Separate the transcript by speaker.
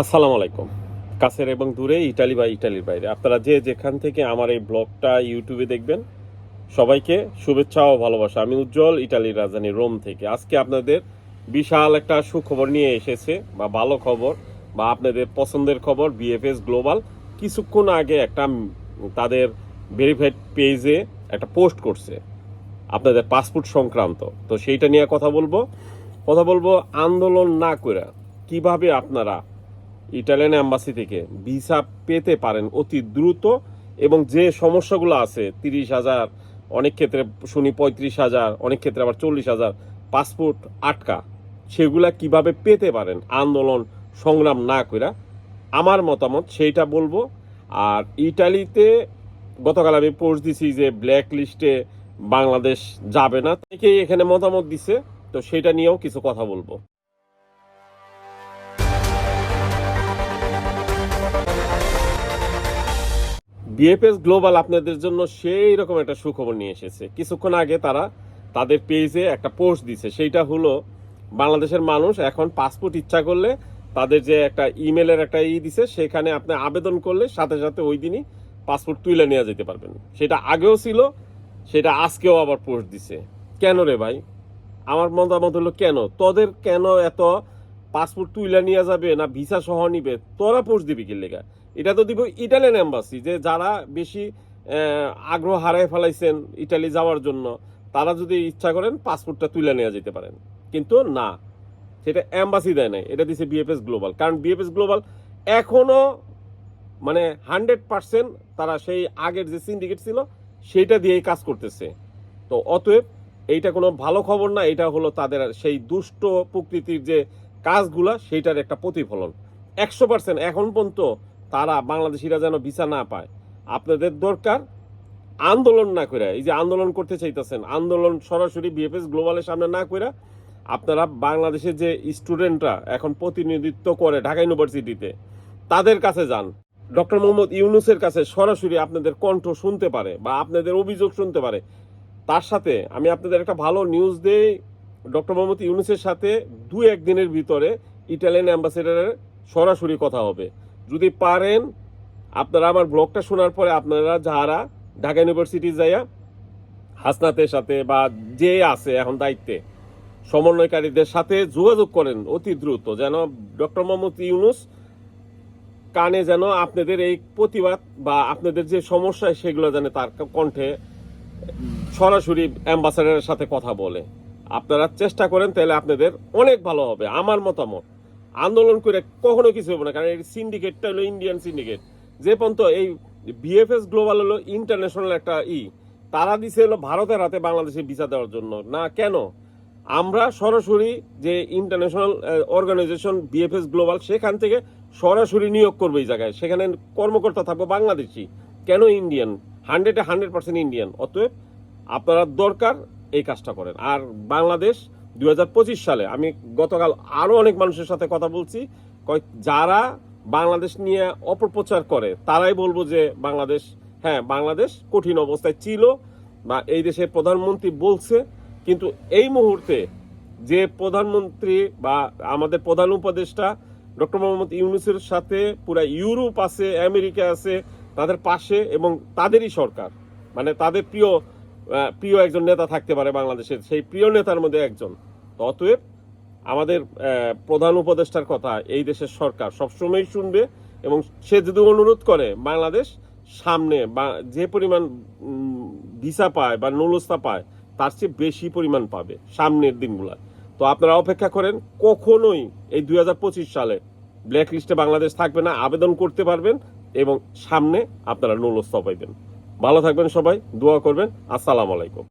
Speaker 1: আসসালামু আলাইকুম। কাছের এবং দূরে ইটালি বা ইটালির বাইরে। আপনারা যে যেখান থেকে আমার এই ব্লগটা, ইউটিউবে দেখবেন, সবাইকে শুভেচ্ছা ও ভালোবাসা। আমি উজ্জ্বল, ইটালির রাজধানী রোম থেকে। আজকে আপনাদের বিশাল একটা সুখবর নিয়ে এসেছে, বা ভালো খবর, বা আপনাদের পছন্দের খবর বিএফএস গ্লোবাল কিছুক্ষণ আগে একটা তাদের ভেরিফাইড পেজে একটা পোস্ট করছে, আপনাদের পাসপোর্ট সংক্রান্ত। তো সেইটা নিয়ে কথা বলব। কথা বলব আন্দোলন না করে কীভাবে আপনারা ইটালিয়ান অ্যাম্বাসি থেকে ভিসা পেতে পারেন অতি দ্রুত এবং যে সমস্যাগুলো আছে, তিরিশ হাজার, অনেক ক্ষেত্রে শুনি পঁয়ত্রিশ হাজার, অনেক ক্ষেত্রে আবার চল্লিশ হাজার, পাসপোর্ট আটকা, সেগুলা কীভাবে পেতে পারেন? আন্দোলন সংগ্রাম না করে আমার মতামত সেইটা বলব। আর ইটালিতে গতকাল আমি পোস্ট দিছি যে ব্ল্যাক লিস্টে বাংলাদেশ যাবে না, অনেকেই এখানে মতামত দিছে, তো সেটা নিয়েও কিছু কথা বলব। বিএফএস গ্লোবাল আপনাদের জন্য সেই রকম একটা সুখবর নিয়ে এসেছে। কিছুক্ষণ আগে তারা তাদের পেজে একটা পোস্ট দিছে। সেইটা হলো, বাংলাদেশের মানুষ এখন পাসপোর্ট ইচ্ছা করলে তাদের যে একটা ইমেলের একটা ই দিছে, সেখানে আপনি আবেদন করলে সাথে সাথে ওই দিনই পাসপোর্ট তুলে নেওয়া যেতে পারবেন। সেটা আগেও ছিল, সেটা আজকেও আবার পোস্ট দিছে। কেন রে ভাই? আমার মতামত হলো কেন? তোদের কেন এত পাসপোর্ট তুলে নিয়ে যাবে না, ভিসা সহ নিবে, তোরা পোস্ট দিবি কি লেগা? এটা তো দিব ইটালিয়ান এম্বাসি যে যারা বেশি আগ্রহ হারায় ফেলাইছেন ইটালি যাওয়ার জন্য, তারা যদি ইচ্ছা করেন পাসপোর্টটা তুলে নেওয়া যেতে পারেন। কিন্তু না, সেটা অ্যাম্বাসি দেয় নাই, এটা দিছে বিএফএস গ্লোবাল কারণ বিএফএস গ্লোবাল এখনও মানে হান্ড্রেড পার্সেন্ট তারা সেই আগের যে সিন্ডিকেট ছিল, সেইটা দিয়েই কাজ করতেছে। তো অতএব এইটা কোনো ভালো খবর না, এটা হলো তাদের সেই দুষ্ট প্রকৃতির যে কাজগুলা সেইটার একটা প্রতিফলন। একশো পার্সেন্ট এখন পর্যন্ত তারা বাংলাদেশিরা যেন ভিসা না পায়। আপনাদের দরকার আন্দোলন না করে এই যে আন্দোলন করতে চাইতেছেন, আন্দোলন সরাসরি বিএফএস গ্লোবালের সামনে না করে আপনারা বাংলাদেশের যে স্টুডেন্টরা এখন প্রতিনিধিত্ব করে ঢাকা ইউনিভার্সিটিতে, তাদের কাছে যান। ডক্টর মোহাম্মদ ইউনুসের কাছে সরাসরি আপনাদের কণ্ঠ শুনতে পারে বা আপনাদের অভিযোগ শুনতে পারে। তার সাথে আমি আপনাদের একটা ভালো নিউজ দেই ডক্টর মোহাম্মদ ইউনুসের সাথে দু একদিনের ভিতরে ইটালিয়ান অ্যাম্বাসেডারের সরাসরি কথা হবে। যদি পারেন, আপনারা আমার ব্লগটা শোনার পরে আপনারা যারা ঢাকা ইউনিভার্সিটি যাইয়া হাসনাতের সাথে বা যে আছে এখন দায়িত্বে, সমন্বয়কারীদের সাথে যোগাযোগ করেন অতি দ্রুত, যেন ডক্টর মোহাম্মদ ইউনুস কানে যেন আপনাদের এই প্রতিবাদ বা আপনাদের যে সমস্যা, সেগুলো যেন তার কণ্ঠে সরাসরি অ্যাম্বাসাডারের সাথে কথা বলে। আপনারা চেষ্টা করেন, তাহলে আপনাদের অনেক ভালো হবে, আমার মতামত। আন্দোলন করে কখনো কিছু হবে না, কারণ এই সিন্ডিকেটটা হলো ইন্ডিয়ান সিন্ডিকেট যে পর্যন্ত এই বিএফএস গ্লোবাল হলো ইন্টারন্যাশনাল একটা ই, তারা দিছে হলো ভারতের হাতে বাংলাদেশে ভিসা দেওয়ার জন্য। না, কেন? আমরা সরাসরি যে ইন্টারন্যাশনাল অর্গানাইজেশন বিএফএস গ্লোবাল সেখান থেকে সরাসরি নিয়োগ করব এই জায়গায়। সেখানে কর্মকর্তা থাকব বাংলাদেশি। কেন ইন্ডিয়ান হান্ড্রেডে হান্ড্রেড পার্সেন্ট ইন্ডিয়ান অতএব আপনারা দরকার এই কাজটা করেন। আর বাংলাদেশ দু হাজার পঁচিশ সালে, আমি গতকাল আরও অনেক মানুষের সাথে কথা বলছি যারা বাংলাদেশ নিয়ে অপপ্রচার করে, তারাই বলব যে বাংলাদেশ হ্যাঁ বাংলাদেশ কঠিন অবস্থায় ছিল বা এই দেশের প্রধানমন্ত্রী বলছে, কিন্তু এই মুহূর্তে যে প্রধানমন্ত্রী বা আমাদের প্রধান উপদেষ্টা ডক্টর মোহাম্মদ ইউনুসের সাথে পুরা ইউরোপ আছে, আমেরিকা আছে, তাদের পাশে এবং তাদেরই সরকার মানে তাদের প্রিয় প্রিয় একজন নেতা থাকতে পারে বাংলাদেশের, সেই প্রিয় নেতার মধ্যে একজন। অতএব আমাদের প্রধান উপদেষ্টার কথা এই দেশের সরকার সবসময় শুনবে এবং সে যদি অনুরোধ করে বাংলাদেশ সামনে বা যে পরিমাণ ভিসা পায় বা নুলস্তা পায়, তার চেয়ে বেশি পরিমাণ পাবে সামনের দিনগুলা। তো আপনারা অপেক্ষা করেন, কখনোই এই দুই হাজার পঁচিশ সালে ব্ল্যাক লিস্টে বাংলাদেশ থাকবে না, আবেদন করতে পারবেন এবং সামনে আপনারা নুলস্তা পাইবেন। ভালো থাকবেন সবাই দোয়া করবেন। আসসালামু আলাইকুম।